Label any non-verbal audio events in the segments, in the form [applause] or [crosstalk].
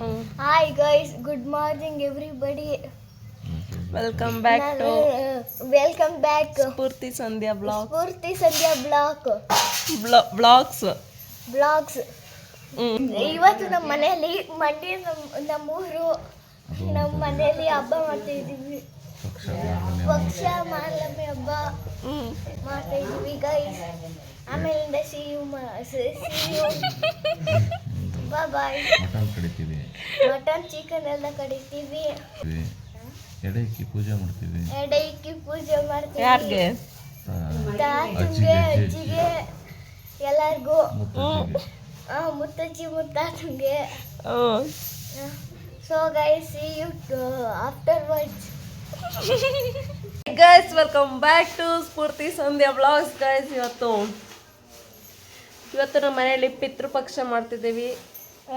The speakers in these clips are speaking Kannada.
Hi guys, good morning everybody. Welcome back to welcome back Spoorthi Sandhya blog Spoorthi Sandhya blog blogs blogs ಇವತ್ತು ನಮ್ಮ ಮನೆಯಲ್ಲಿ ಮಂಡಿ ನಮ್ಮ ನಮ್ಮೂರು ನಮ್ಮ ಮನೆಯಲ್ಲಿ ಹಬ್ಬ ಮಾಡ್ತಾ ಇದ್ದೀವಿ ಪಕ್ಷ ಮಾಲಮ್ಮಿ ಹಬ್ಬ ಮಾಡ್ತಾ ಇದ್ದೀವಿ ಗೈಸ್ ಆಮೇಲಿಂದ see you see you bye bye mutton chicken ಎಲ್ಲ ಕಡಿತೀವಿ ಎಡೆ ಇಕ್ಕಿ ಪೂಜೆ ಮಾಡ್ತೀವಿ. ಎಡೆ ಇಕ್ಕಿ ಪೂಜೆ ಮಾಡ್ತೀವಿ. ಯಾರಿಗೆ? ತಾತಂಗೆ ಅಜ್ಜಿಗೆ ಎಲ್ಲರಿಗೂ. ಆ, ಮುತ್ತಜ್ಜಿ ಮುತ್ತಾತಂಗೆ. ಓ. So guys see you afterwards guys welcome back to Spoorthi Sandhya blogs guys ಇವತ್ತು ಇವತ್ತು ನಮ್ಮ ಮನೆಯಲ್ಲಿ ಪಿತೃಪಕ್ಷ ಮಾಡ್ತಿದ್ದೀವಿ.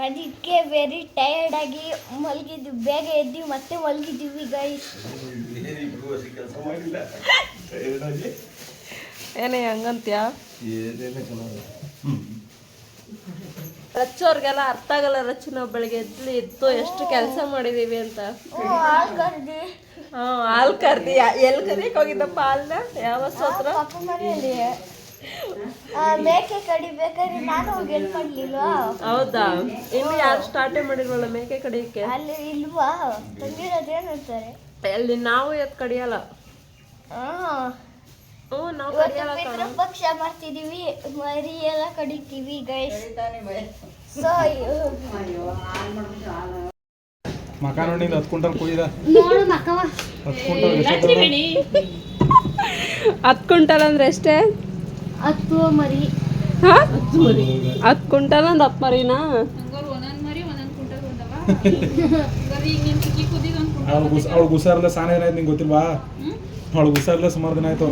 ಅದಕ್ಕೆ ವೆರಿ ಟಯರ್ಡ್ ಆಗಿ ಮಲಗಿದ್ವಿ. ಬೇಗ ಎದ್ದು ಮತ್ತೆ ಮಲಗಿದ್ದೀವಿ ಗೈಸ್ ಏನೇ ಹಂಗಂತ್ಯ? ರಚ್ಚೋರ್ಗೆಲ್ಲ ಅರ್ಥ ಆಗಲ್ಲ ರಚ್ಚು ನಾವು ಬೆಳಗ್ಗೆ ಎದ್ದು ಎದ್ದು ಎಷ್ಟು ಕೆಲಸ ಮಾಡಿದೀವಿ ಅಂತ. ಹಾಲು ಕರ್ದಿ. ಎಲ್ ಹಾಲು ಕರ್ದಿ. ಎಲ್ಲಿ ಕರಿಯಕ್ ಹೋಗಿದ್ದಪ್ಪ ಹಾಲ್ನ? ಯಾವ ಸೋತ್ರ ಮೇಕೆ ಕಡಿಬೇಕಾದ್ರೆ ನಾನು ಹೋಗಿ ಹೆಲ್ಪ್ ಮಾಡ್ಲಿಲ್ವಾ ಹೌದಾ? ಇನ್ನು ಯಾರು ಸ್ಟಾರ್ಟೇ ಮಾಡಿಲ್ವಲ್ಲ ಮೇಕೆ ಕಡಿಯಕ್ಕೆ? ಅಲ್ಲಿ ಇಲ್ವಾ? ತಂದಿರೋದೇನಂತಾರೆ ಅಲ್ಲಿ ನಾವು ಎತ್ ಕಡಿಯಲ್ಲ. ಹಾ. ಹ್ಞೂ ನಾವು ಕಡಿಯಲ್ಲ ಕಣೋ. ಪಿತೃಪಕ್ಷ ಮಾಡ್ತಿದೀವಿ. ಮರಿ ಎಲ್ಲ ಕಡಿತೀವಿ ಗೈಸ್ ಸೊ ಮಕ ನೋಡಿ ಹತ್ತು ಕ್ವಿಂಟಲ್ ಕುಯ್ದ. ನೋಡು ಮಕವ ಹತ್ತು ದೊಡ್ಡ? ಹತ್ತು ಕ್ವಿಂಟಲ್ ಅಂದ್ರೆ ಎಷ್ಟೇ? [laughs] [laughs] ಹತ್ತು ಮರಿ. ಹಾ? ಹತ್ತು ಕ್ವಿಂಟಲ್ ಅಂದ್ರೆ ಹತ್ತು ಮರಿನಾ? ಅವ್ಳು ಗುಸ್ ಅವ್ಳು ಗುಸಾರ್ಲ ಸಾನ ಏನಾಯ್ತು ನಿಂಗೆ ಗೊತ್ತಿಲ್ವಾ? ಅವಳು ಗುಸಾರ್ಲ ಸುಮಾರು ದಿನ ಆಯ್ತು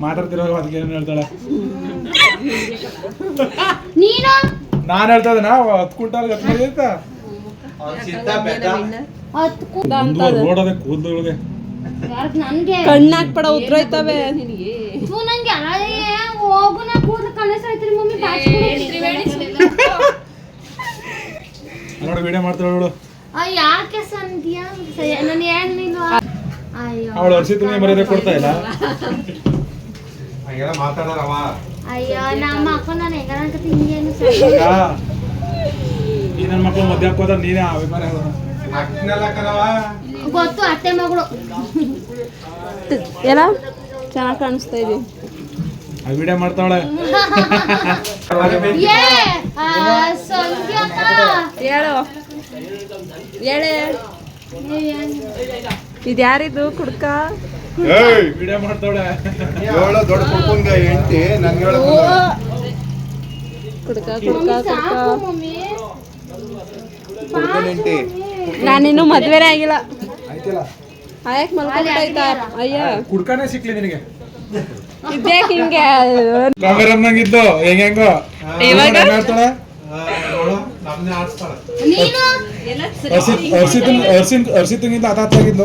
ಮಾತಾಡ್ತಿರೋ ಅದಕ್ಕೆ ಏನು ಹೇಳ್ತಾಳೆ? ನೀನು? ನಾನು ಹೇಳ್ತಾ ಇದ್ದೆ ನಾವು ಹತ್ತು ಕುಂಟಾಲ್ ಹತ್ತು ಮರಿ ಆಯ್ತಾ ಹತ್ತು ಕು- ರೋಡ್ ಅದೇ ಕೂದಲುಗಳಿಗೆ ಯಾರ್ಗ್ ಪಡ ಉದ್ರೋಯ್ತವೆ. ನಂಗೆ ಅಯ್ಯ, ಹೋಗು ನಾ ಕೂದ್ಲು ಕಳಿಸ್ ಐತ್ರಿ ಮಮ್ಮಿ [laughs] ನೋಡಿ ವಿಡಿಯೋ ಮಾಡ್ತಾಳೆ ಯಾಕೆ ಸಂಧ್ಯಾ? ನಾನು ಹೇಳಿಲ್ಲ ನೀನು ಅವಳು ಮರ್ಯಾದೆ ಕೊಡ್ತಾ ಇಲ್ಲ. ಅಯ್ಯೋ ನಮ್ಮ ಅಕ್ಕ ನಾನು ಹೆಂಗಾರ ಹಿಂಗೇನು ಈ ನನ್ನ ಮಕ್ಕಳು ಮದ್ಯಾಕ್ ಹೋದ್ರೆ ನೀನೇ ಅಭಿಮಾನ ಗೊತ್ತು ಅತ್ತೆ ಮಗಳು. [laughs] ಎಲ್ಲ? ಚೆನ್ನಾಗಿ ಕಾಣಿಸ್ತಾ ಇದೀವಿ ಆ ವಿಡಿಯೋ ಮಾಡ್ತಾವಳೆ. [laughs] ಹೇಳು. ಹೇಳೆ. ಇದು ಯಾರಿದು? ಕುಡ್ಕ? ವಿಡಿಯೋ ಮಾಡ್ತಾವಳೆ. ಏಳು ದೊಡ್ಡ ಕುಡ್ಕುಂಗೆ ಹೆಂಡತಿ ನಂಗೆ ಹೇಳಕ್ ಕುಡ್ಕ. ಕುಡ್ಕ ಕುಡ್ಕ ಮಮ್ಮಿ. ಮದುವೆನೇ ಹೆಂಡತಿ. ನಾನಿನ್ನು ಮದ್ವೆನೇ ಆಗಿಲ್ಲ. ಆಯಕ್ ಮಲ್ಕೊಂಡಾಯ್ತಾ ಅಯ್ಯ. ಕುಡ್ಕಾನೇ ಸಿಕ್ಲಿ ನಿನಗೆ. ಹಿಂಗೆ? ಹೆಂಗ್ ಹೆಂಗೋ? ಇವಾಗ? ಹತ್ತಾಗಿದ್ದು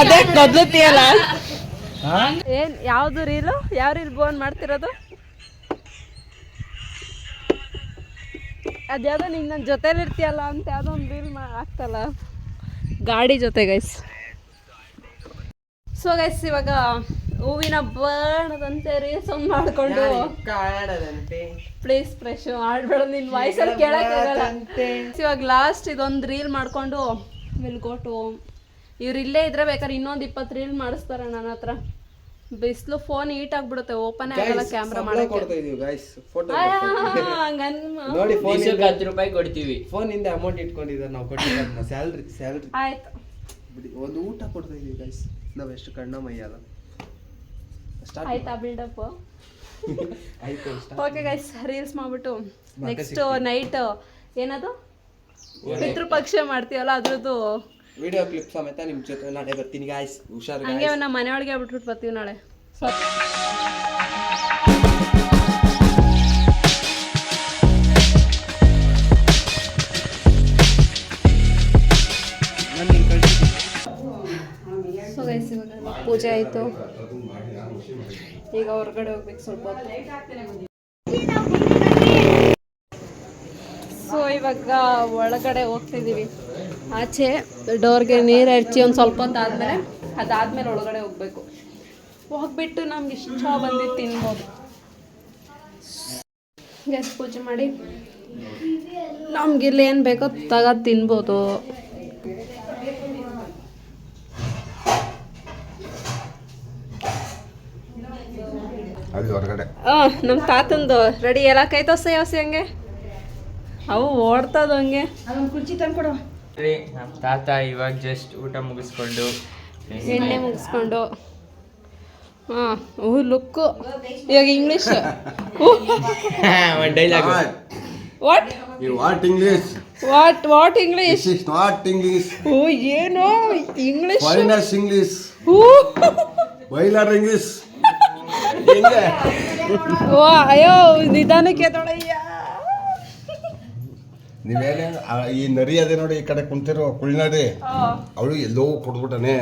ಅದೇ ಏನ್ ಯಾವ್ದು ರೀಲು? ಯಾವ ರೀಲ್ ಬೋನ್ ಮಾಡ್ತಿರೋದು? ಅದ್ಯಾವುದೋ ನೀನು ನನ್ನ ಜೊತೇಲಿ ಇರ್ತೀಯಲ್ಲ ಅಂತ ಯಾವುದೋ ಒಂದು ರೀಲ್ ಮಾ ಆಗ್ತಲ್ಲ. ಗಾಡಿ ಜೊತೆ ಗೈಸ್ ಸೊ ಗೈಸ್ ಇವಾಗ ಹೂವಿನ ಬಾಣದಂತೆ ರೀಲ್ಸ್ ಒಂದು ಮಾಡಿಕೊಂಡು ಪ್ಲೀಸ್ ಫ್ರೆಶ್ ಆಡ್ಬೇಡ ನಿನ್ನ ವಾಯ್ಸಲ್ಲಿ ಕೇಳೋಕ್ಕಾಗಲ್ಲ ಇವಾಗ ಲಾಸ್ಟ್ ಇದೊಂದು ರೀಲ್ ಮಾಡಿಕೊಂಡು ವಿಲ್ ಗೋ ಟು ಇವ್ರು ಇಲ್ಲೇ ಇದ್ರೆ ಬೇಕಾದ್ರೆ ಇನ್ನೊಂದು ಇಪ್ಪತ್ತು ರೀಲ್ ಮಾಡಿಸ್ತಾರೆ ನನ್ನ ಹತ್ರ. ಬಿಸಿಲು ಫೋನ್ ಹೀಟ್ ಆಗ್ಬಿಡುತ್ತೆ ಓಪನ್ ಆಗಲ್ಲ ಕ್ಯಾಮ್ರಾ ಮಾಡಕ್ಕೆ. ಕೊಡ್ತಾ ಇದೀವಿ ಗಾಯ್ಸ್ ಫೋಟೋ ನೋಡಿ ಫೋನ್ ಹತ್ತು ರೂಪಾಯಿ ಕೊಡ್ತೀವಿ. ಫೋನ್ ಇಂದ ಅಮೌಂಟ್ ಇಟ್ಕೊಂಡಿದ್ದಾರೆ ನಾವು ಕೊಟ್ಟಿರೋದನ್ನ ಸ್ಯಾಲ್ರಿ ಸ್ಯಾಲ್ರಿ ಆಯ್ತು. ಬಿಡಿ ಒಂದು ಊಟ ಕೊಡ್ತಾ ಇದೀವಿ ಗಾಯ್ಸ್ ನಾವ್ ಎಷ್ಟು ಕಣ್ಣ ಮೈಯಲ್ಲ ಸ್ಟಾರ್ಟ್ ಆಯ್ತಾ ಬಿಲ್ಡಪ್ [laughs] ಆಯ್ತು ಓಕೆ ಗೈಸ್ ರೀಲ್ಸ್ ಮಾಡ್ಬಿಟ್ಟು ನೆಕ್ಸ್ಟ್ ನೈಟ್ ಏನದು? ಪಿತೃಪಕ್ಷ ಮಾಡ್ತೀವಲ್ಲ ಅದ್ರದ್ದು ವಿಡಿಯೋ ಕ್ಲಿಪ್ ಸಮೇತ ನಿಮ್ಮ ಜೊತೆ ನಾಳೆ ಬರ್ತೀನಿ ಗಾಯ್ಸ್ ಹುಷಾರು ಹಂಗೆ ನಮ್ಮ ಮನೆಯೊಳಗೆ ಬಿಟ್ಬಿಟ್ಟು ಬರ್ತೀವಿ ನಾಳೆ. ನಾನ್ ಸೊ ಪೂಜೆ ಆಯಿತು. ಈಗ ಹೊರಗಡೆ ಹೋಗ್ಬೇಕು ಸ್ವಲ್ಪ ಸೊ ಇವಾಗ ಒಳಗಡೆ ಹೋಗ್ತಿದ್ದೀವಿ ಆಚೆ ಡೋರ್ಗೆ ನೀರು ಹಚ್ಚಿ ಒಂದು ಸ್ವಲ್ಪ ಹೊತ್ತು ಆದಮೇಲೆ ಅದಾದಮೇಲೆ ಒಳಗಡೆ ಹೋಗ್ಬೇಕು. ಹೋಗ್ಬಿಟ್ಟು ನಮ್ಗೆ ಇಷ್ಟ ಬಂದು ತಿನ್ಬೋದು. ಗ್ಯಾಸ್ ಪೂಜೆ ಮಾಡಿ. ನಮ್ಗೆ ಇಲ್ಲಿ ಏನು ಬೇಕೋ ತಗ ತಿನ್ಬೋದು. ಹಾಂ ಹೊರಗಡೆ. ಆ, ನಮ್ಮ ತಾತಂದು ರೆಡಿ ಎಲ್ಲ ಕೈ ತೋರ್ಸ ಯಾವಸಿ ಹಂಗೆ? ಅವು ಓಡ್ತದ ಹಂಗೆ. ತಂದು ನಮ್ಮ ತಾತ ಇವಾಗ ಜಸ್ಟ್ ಊಟ ಮುಗಿಸ್ಕೊಂಡು ಎಣ್ಣೆ ಮುಗಿಸ್ಕೊಂಡು. ಹಾಂ ಓ ಲುಕ್ಕು ಇವಾಗ ಇಂಗ್ಲೀಷ್ ಒಂದು dialogue what you what English what what English This what English. ಓ ಏನೋ ಇಂಗ್ಲಿಷ್ ಫಾರಿನರ್ಸ್ ಇಂಗ್ಲಿಷ್ ಹೂ. ವೈಲರ್ ಇಂಗ್ಲಿಷ್ ಓ ಅಯ್ಯೋ ನಿಧಾನಕ್ಕೆ ತೊಳಯ್ಯ ನೀವೇನೇ ಈ ನರಿ ಅದೇ ನೋಡಿ ಈ ಕಡೆ ಕುಂತಿರೋ ಕುಳ್ನರಿ ಅವಳು ಎಲ್ಲೋ ಕೊಡ್ಬಿಟ್ಟಾನೆ.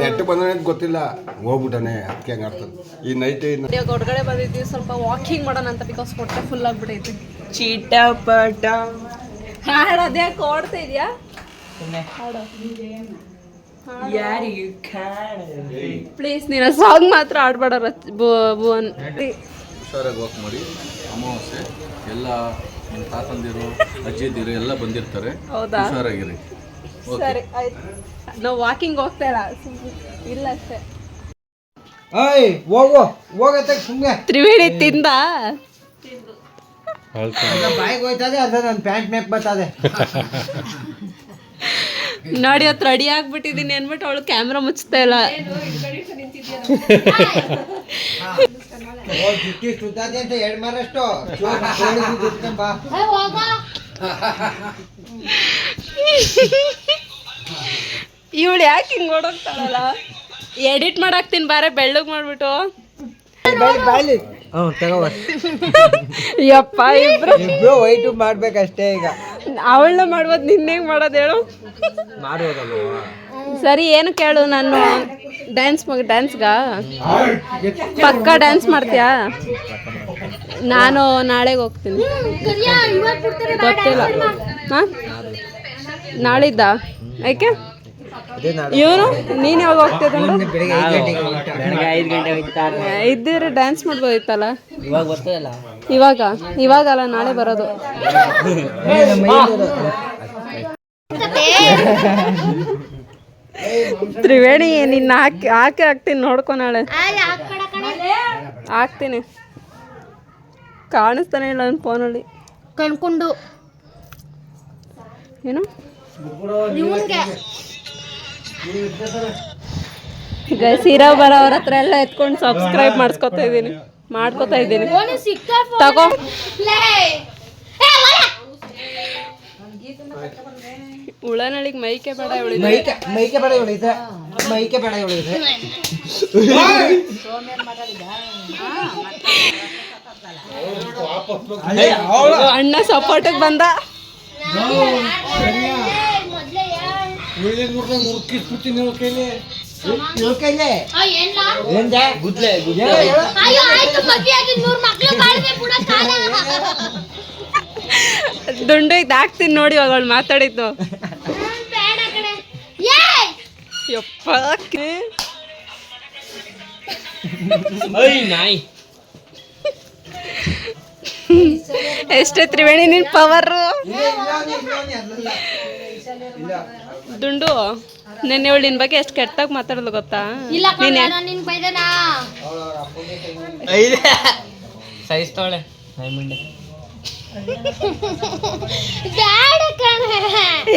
ನೆಟ್ಟು ಬಂದ್ರೆ ಗೊತ್ತಿಲ್ಲ. ಹೋಗ್ಬಿಟ್ಟಾನೆ. ಅದಕ್ಕೆ ಹಂಗೆ ಆಗ್ತದೆ. ಈ ನೈಟ್ ಹೊರಗಡೆ ಬಂದಿದ್ದೀವಿ ಸ್ವಲ್ಪ ವಾಕಿಂಗ್ ಮಾಡೋಣ ಅಂತ ಬಿಕಾಸ್ ಹೊಟ್ಟೆ ಫುಲ್ ಆಗ್ಬಿಟ್ಟೈತಿ ಚೀಟ ಪಟ. ಹಾಡು ಅದೇ ಕೊಡ್ತಾ ಇದೆಯಾ? ಪ್ಲೀಸ್ ನೀನು ಸಾಂಗ್ ಮಾತ್ರ ಆಡ್ಬೇಡ ಭುವನ್ ಹುಷಾರಾಗಿ ವಾಕ್ ಮಾಡಿ. ಅಮಾವಾಸ್ಯೆ ಎಲ್ಲ ನಿಮ್ಮ ತಾತಂದಿರು ಅಜ್ಜಿದಿರು ಎಲ್ಲ ಬಂದಿರ್ತಾರೆ. ಹೌದಾ? ಹುಷಾರಾಗಿರಿ. ಸರಿ ಆಯ್ತು. ನಾವು ವಾಕಿಂಗ್ ಹೋಗ್ತಾ ಇಲ್ಲ ಸುಮ್ನೆ ಇಲ್ಲ ಅಷ್ಟೇ. ಏಯ್ ಹೋಗು ಹೋಗತ್ತೆ ಸುಮ್ಮನೆ ತ್ರಿವೇಣಿ ತಿಂದ? ಬಾಯಿಗೆ ಹೋಯ್ತದೆ ಅದ ನನ್ನ ಪ್ಯಾಂಟ್ ಬರ್ತದೆ. ನೋಡಿ ಅವತ್ತು ರೆಡಿ ಆಗ್ಬಿಟ್ಟಿದೀನಿ ಅನ್ಬಿಟ್ಟು ಅವಳು ಕ್ಯಾಮ್ರಾ ಮುಚ್ತಾ ಇಲ್ಲ. [laughs] [laughs] ಜುಟ್ಟಿ ಸುತ್ತದೆ ಅಂತ ಎರಡು ಮಾರಷ್ಟು. ಬಾ. ಇವಳು ಯಾಕೆ ಹಿಂಗೆ ಓಡೋಗ್ತಾಳಲ್ಲ ಎಡಿಟ್ ಮಾಡಾಕ್ತೀನಿ ಬಾರೆ ಬೆಳ್ಳಗ್ ಮಾಡ್ಬಿಟ್ಟು. ಹ್ಞೂ ತಗೋ. ಯಪ್ಪ ಇಬ್ರು. ಇಬ್ರು ವೈಟು ಮಾಡ್ಬೇಕಷ್ಟೇ ಈಗ. ಅವಳನ್ನ ಮಾಡ್ಬೋದು ನಿನ್ನೆ ಮಾಡೋದು ಹೇಳು. ಮಾಡೋದಲ್ವ ಸರಿ ಏನು ಕೇಳು ನಾನು. ಡ್ಯಾನ್ಸ್ ಮಗ ಡ್ಯಾನ್ಸ್ಗ ಪಕ್ಕ ಡ್ಯಾನ್ಸ್ ಮಾಡ್ತೀಯಾ? ನಾನು ನಾಳೆಗೆ ಹೋಗ್ತೀನಿ. ಗೊತ್ತಿಲ್ಲ. ಹಾಂ? ನಾಳಿದ್ದ? ಯಾಕೆ? ಇವನು? ನೀನು ಯಾವಾಗ ಹೋಗ್ತಾರೆ ಇದ್ದಿದ್ರೆ ಡ್ಯಾನ್ಸ್ ಮಾಡ್ಬೋದಿತ್ತಲ್ಲ? ಇವಾಗ ಬರ್ತದಲ್ಲ ಇವಾಗ ಇವಾಗಲ್ಲ ನಾಳೆ ಬರೋದು. ತ್ರಿವೇಣಿ ನಿನ್ನ ಹಾಕಿ ಹಾಕಿ ಹಾಕ್ತೀನಿ ನೋಡ್ಕೊ ನಾಳೆ. ಹಾಕ್ತೀನಿ. ಕಾಣಿಸ್ತಾನೆ ಇಲ್ಲ ನನ್ನ ಫೋನಲ್ಲಿ. ಕಣ್ಕೊಂಡು. ಏನು? ಈಗ ಸೀರಾ ಬರೋ ಅವ್ರ ಹತ್ರ ಎಲ್ಲ ಎತ್ಕೊಂಡು ಸಬ್ಸ್ಕ್ರೈಬ್ ಮಾಡಿಸ್ಕೊತಾ ಇದ್ದೀನಿ. ಮಾಡ್ಕೊತಾ ಇದ್ದೀನಿ. ತಗೋ. ಉಳನಳಿಗೆ ಮೈಕೆ ಬೇಡ ಮೈಕೆ ಮೈಕೆ ಬೇಡ ಇವಳಿದ್ರೆ ಮೈಕೆ ಬೇಡ ಇವಳಿದ್ರೆ ಅಣ್ಣ ಸಪೋರ್ಟಿಗೆ ಬಂದ. ಮೊದ್ಲೇ. ಇವ್ಳ ಕೈಲೇ. ಗುದ್ಲೆ ದುಂಡು ಇದು ಹಾಕ್ತೀನಿ ನೋಡಿ ಇವಾಗ ಅವಳು ಮಾತಾಡಿದ್ದು. ಬೇಡ ಕಡೆ ಏಯ್ ಯಪ್ಪ ಐ ನಾಯಿ. ಎಷ್ಟೇ ತ್ರಿವೇಣಿ ನಿನ್ ಪವರು ದುಂಡು. ನೆನ್ನೆ ಅವಳು ನಿನ್ ಬಗ್ಗೆ ಎಷ್ಟು ಕೆಟ್ಟಾಗಿ ಮಾತಾಡೋದು ಗೊತ್ತಾ? ಇಲ್ಲ ನೀನ್. ಕಣ.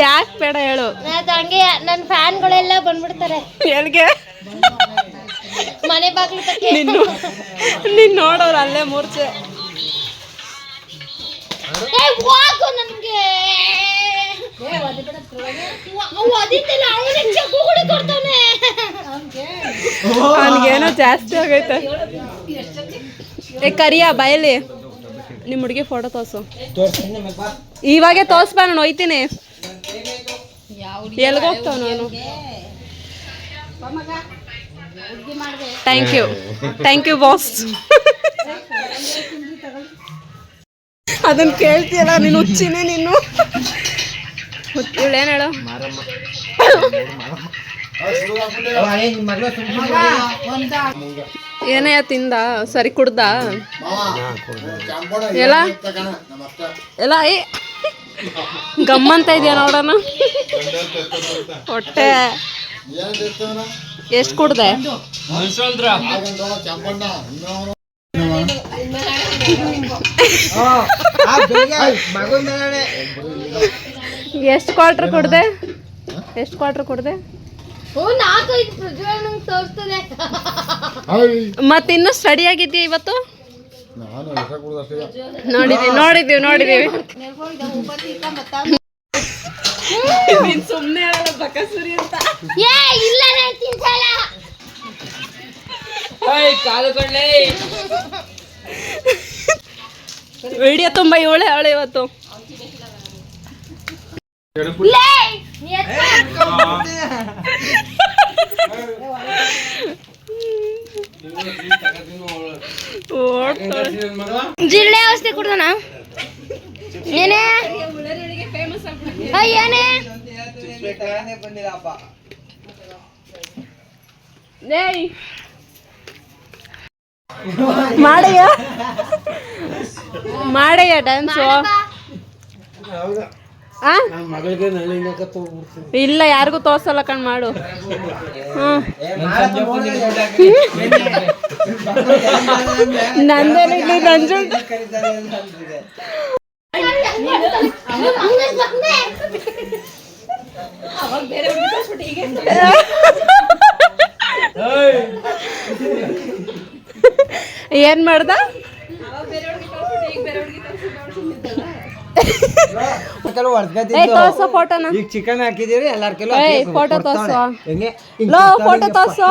ಯಾಕೆ ಬೇಡ ಹೇಳು. ಹಂಗೆ ನನ್ನ ಫ್ಯಾನ್ಗಳೆಲ್ಲ ಬಂದ್ಬಿಡ್ತಾರೆ. ಎಲ್ಗೆ? ಮನೆ ಬಾಗ್ಲು ತಕ್ಕೆ ನಿನ್ನು ನೀನ್ ನೋಡೋರು ಅಲ್ಲೇ ಮೂರ್ಛೆ. ಅವನಿಗೇನೋ ಜಾಸ್ತಿ ಆಗೈತೆ ಏ, ಕರಿಯ ಬಯಲಿ ನಿಮ್ಮ ಹುಡುಗಿ ಫೋಟೋ ತೋರ್ಸು. ಇವಾಗೆ ತೋರ್ಸ್ಬಾ, ನಾನು ಒಯ್ತೀನಿ ಎಲ್ಗೋಗ್ತಾವ ನಾನು? Thank you thank you boss ಅದನ್ನ ಕೇಳ್ತೀಯಲ್ಲ, ನೀನು ಹುಚ್ಚಿನೇ ನೀನು. ಇವಳೇನು ಹೇಳು? ಏನೇ ತಿಂದ? ಸರಿ ಕುಡ್ದ? ಎಲ್ಲ? ಎಲ್ಲ? ಏ ಗಮ್ಮಂತ ಇದೆಯಾ ನೋಡೋಣ? ಹೊಟ್ಟೆ. ಎಷ್ಟು ಕುಡ್ದೆ? ಮಗು ಎಷ್ಟು ಕ್ವಾರ್ಟರ್ ಕೊಡ್ದೆ? ಎಷ್ಟು ಕ್ವಾರ್ಟರ್ ಕೊಡ್ದೆ? ಓ ನಾಲ್ಕೈದು ಪ್ರಜ್ವಲ್ ನಂಗೆ ತೋರಿಸ್ತದೆ ಮತ್ತೆ ಇನ್ನು ಸ್ಟಡಿ ಆಗಿದ್ಯಾ ಇವತ್ತು? ನೋಡಿದೀವಿ ನೋಡಿದೀವಿ ನೋಡಿದೀವಿ. ಸುಮ್ಮನೆ ಬಕಸುರಿ ಅಂತ. ವಿಡಿಯೋ ತುಂಬಾ ಇವಳೆ ಅವಳೆ ಇವತ್ತು ಲೇ, ನೀ ಎತ್ತ. ಓಡ್ತಾಳೆ. ಜಿರಳೆ ಔಷಧಿ ಕುಡ್ದನ? ಏನೇ? ಏನೇ? ಮಾಡಯ್ಯ? ಮಾಡಯ್ಯ ಡ್ಯಾನ್ಸು ಇಲ್ಲ ಯಾರಿಗೂ ತೋರ್ಸಲ್ಲ ಕಣ್ ಮಾಡು. ನಂದೇನು ಇಲ್ಲಿ ನಂಜು. ಏನ್ ಮಾಡ್ದ? [laughs] ತೋರ್ಸೋ ಫೋಟೋನ. ಈಗ ಚಿಕನ್ ಹಾಕಿದೀರಿ ಎಲ್ಲಾರ ಕಿಲೋ ಫೋಟೋ ತೋರ್ಸೋ. ಹೆಂಗೆ? ಲೋ ಫೋಟೋ ತೋರ್ಸೋ.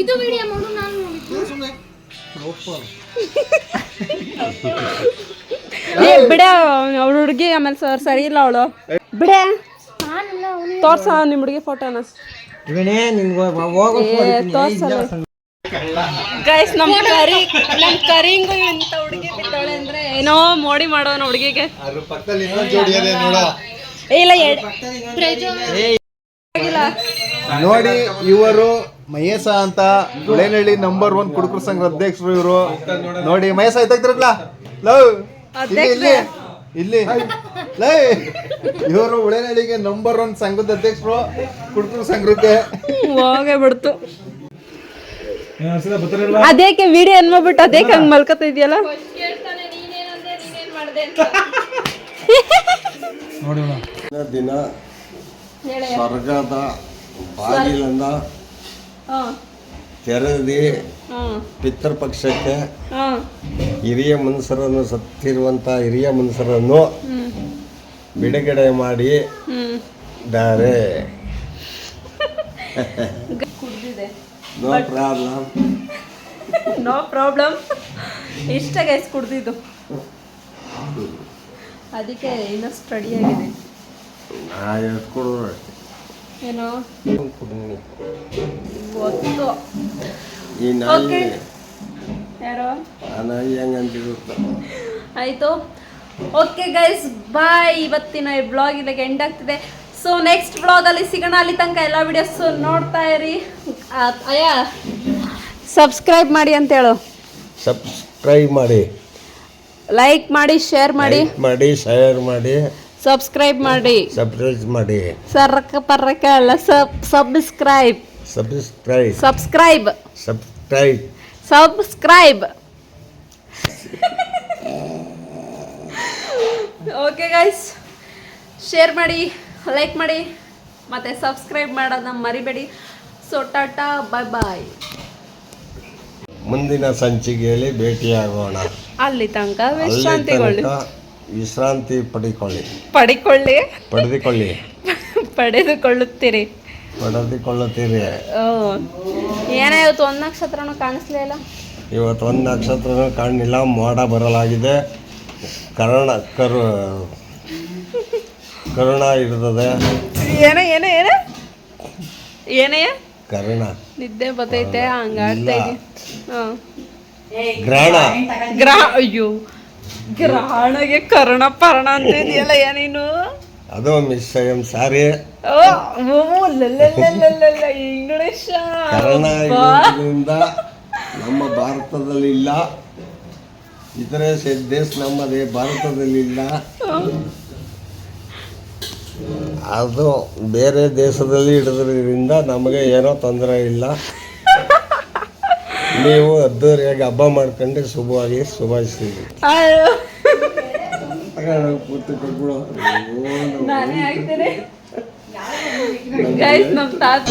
ಇದು ವಿಡಿಯೋ ಮಾಡು ನಾನು [laughs] ಏ ಬಿಡ ಅವಳು ಹುಡುಗಿ ಆಮೇಲೆ ಸರ್ ಸರಿ ಇಲ್ಲ ಅವಳು. ಬಿಡ. ತೋರ್ಸ ನಿಮ್ಮ ಹುಡುಗಿ ಫೋಟೋನ ಇವನೇ ನಿನ್ಗೆ ಹೋಗೋ ತೋರ್ಸಲ್ಲ ಗೈಸ್ ನಮ್ ಕರಿ ನಮ್ ಕರಿಂಗು ಇಂತ ಹುಡುಗಿ ಬಿಟ್ಟವಳೆ ಅಂದ್ರೆ ಏನೋ ಮೋಡಿ ಮಾಡೋಣ ಹುಡುಗಿಗೆ. ಇಲ್ಲ. ನೋಡಿ ಇವರು ಮಹೇಶ ಅಂತ ಗುಳೇನಹಳ್ಳಿ ನಂಬರ್ ಒನ್ ಕುಡುಕರ ಸಂಘ ಅಧ್ಯಕ್ಷರು ಇವರು. ನೋಡಿ ಮಹೇಶ ಇದ್ದಾಗ್ತಿರಲ್ಲ ಲವ್ ಇಲ್ಲಿ ಇಲ್ಲಿ ಲೈ ಇವರು ಉಳೇನಹಳ್ಳಿಗೆ ನಂಬರ್ ಒನ್ ಸಂಘದ ಅಧ್ಯಕ್ಷರು ಕುಡುಕರ ಸಂಘಕ್ಕೆ ಹೋಗೇ ಬಿಡ್ತು. ಅದೇಕೆ ವಿಡಿಯೋ ಅನ್ಬಿಟ್ಟು ಅದೇಕೆ ಹಂಗ್ ಮಲ್ಕತ್ತ ಇದೆಯಲ್ಲ? ನೋಡಿ ದಿನ ಸ್ವರ್ಗದ ಬಾಗಿಲನ್ನ ತೆರೆದಿ ಪಿತೃಪಕ್ಷಕ್ಕೆ ಹಿರಿಯ ಮನುಷ್ಯರನ್ನು ಸತ್ತಿರುವಂತ ಹಿರಿಯ ಮನುಷ್ಯರನ್ನು ಬಿಡುಗಡೆ ಮಾಡಿ ದಾರೆ. [laughs] ನೋ ಪ್ರಾಬ್ಲಮ್ ನೋ ಪ್ರಾಬ್ಲಮ್ ಇಷ್ಟ ಗೈಸ್ ಕುಡ್ದಿದ್ದು. ಅದಕ್ಕೆ ಇನ್ನೂ ಸ್ಟಡಿ ಆಗಿದೆ. ಏನೋ? ಗೊತ್ತು. ಈ ನಾಯಿ Okay. ಯಾರೋ? ಆ ನಾಯಿ ಹೆಂಗಂತಿರುತ್ತೆ ಆಯಿತು. ಓಕೆ ಗೈಸ್ ಬಾಯ್ ಇವತ್ತಿನ ಈ ಬ್ಲಾಗ್ ಇಲ್ಲಿಗೆ ಎಂಡ್ ಆಗ್ತಿದೆ. ಸೊ ನೆಕ್ಸ್ಟ್ ಬ್ಲಾಗಲ್ಲಿ ಸಿಗೋಣ. ಅಲ್ಲಿ ತನಕ ಎಲ್ಲ ವಿಡಿಯೋಸ್ ನೋಡ್ತಾ ಇರಿ. ಅಯ್ಯ ಸಬ್ಸ್ಕ್ರೈಬ್ ಮಾಡಿ ಅಂತ ಹೇಳು ಸಬ್ಸ್ಕ್ರೈಬ್ ಮಾಡಿ. ಲೈಕ್ ಮಾಡಿ ಶೇರ್ ಮಾಡಿ. ಮಾಡಿ ಶೇರ್ ಮಾಡಿ. ಸಬ್ಸ್ಕ್ರೈಬ್ ಮಾಡಿ. ಸಬ್ಸ್ಕ್ರೈಬ್ ಮಾಡಿ. ಸರ್ರಕ ಪರ್ರಕ ಅಲ್ಲ sub subscribe subscribe subscribe subscribe subscribe okay guys share ಮಾಡಿ. ಲೈಕ್ ಮಾಡಿ ಮತ್ತು ಸಬ್ಸ್ಕ್ರೈಬ್ ಮಾಡೋದನ್ನ ಮರಿಬೇಡಿ. ಸೊ ಟಾಟಾ ಬಾಯ್ ಬಾಯ್ ಮುಂದಿನ ಸಂಚಿಕೆಯಲ್ಲಿ ಭೇಟಿಯಾಗೋಣ. ಅಲ್ಲಿ ತನಕ ವಿಶ್ರಾಂತಿಗೊಳ್ಳಿ. ವಿಶ್ರಾಂತಿ ಪಡಿಕೊಳ್ಳಿ. ಪಡಿಕೊಳ್ಳಿ. ಪಡೆದುಕೊಳ್ಳಿ. [laughs] ಪಡೆದುಕೊಳ್ಳುತ್ತೀರಿ. ಪಡೆದುಕೊಳ್ಳುತ್ತೀರಿ. ಓ ಏನೇ ಇವತ್ತು ಒಂದು ನಕ್ಷತ್ರನೂ ಕಾಣಿಸ್ಲೇ ಇಲ್ಲ. ಇವತ್ತು ಒಂದು ನಕ್ಷತ್ರನೂ ಕಾಣಲಿಲ್ಲ. ಮೋಡ ಬರಲಾಗಿದೆ. ಕರುಣ ಕರು ಕರುಣ ಇರ್ತದೆ. ಏನೇ ಏನೇ ಏನೇ? ಏನೇ? ಕರುಣ. ನಿದ್ದೆ ಬರ್ತೈತೆ ಹಂಗಾಡ್ತಾ. ಇದ್ದೀನಿ ಹಾಂ. ಗ್ರಹಣ. ಗ್ರಹ ಅಯ್ಯೋ. ಗ್ರಹಣಗೆ ಕರುಣ ಪರಣ ಅಂತ ಇದೆಯಲ್ಲ ಏನೇನು ಅದು ಮಿಸ್ ಎಂ ಸಾರಿ. ಓ, ಓ, ಲಲ್ಲಲ್ಲಲ್ಲಲ್ಲಲ್ಲ, ಇಂಗ್ಲಿಷ್. ಕಾರಣ ಇರೋದ್ರಿಂದ ನಮ್ಮ ಭಾರತದಲ್ಲಿ ಇಲ್ಲ. ಇತರೆ ದೇಶ ನಮ್ಮದೇ ಭಾರತದಲ್ಲಿ ಇಲ್ಲ. ಅದು ಬೇರೆ ದೇಶದಲ್ಲಿ ಹಿಡಿದ್ರಿಂದ ನಮಗೆ ಏನೋ ತೊಂದರೆ ಇಲ್ಲ. ನೀವು ಅದ್ದೂರಿಯಾಗಿ ಹಬ್ಬ ಮಾಡ್ಕೊಂಡು ಶುಭವಾಗಿ ಶುಭಾಯಿಸ್ತೀವಿ ನಾನೇ ಆಗ್ತೀನಿ. ಗೈಸ್ ನಮ್ ತಾತ.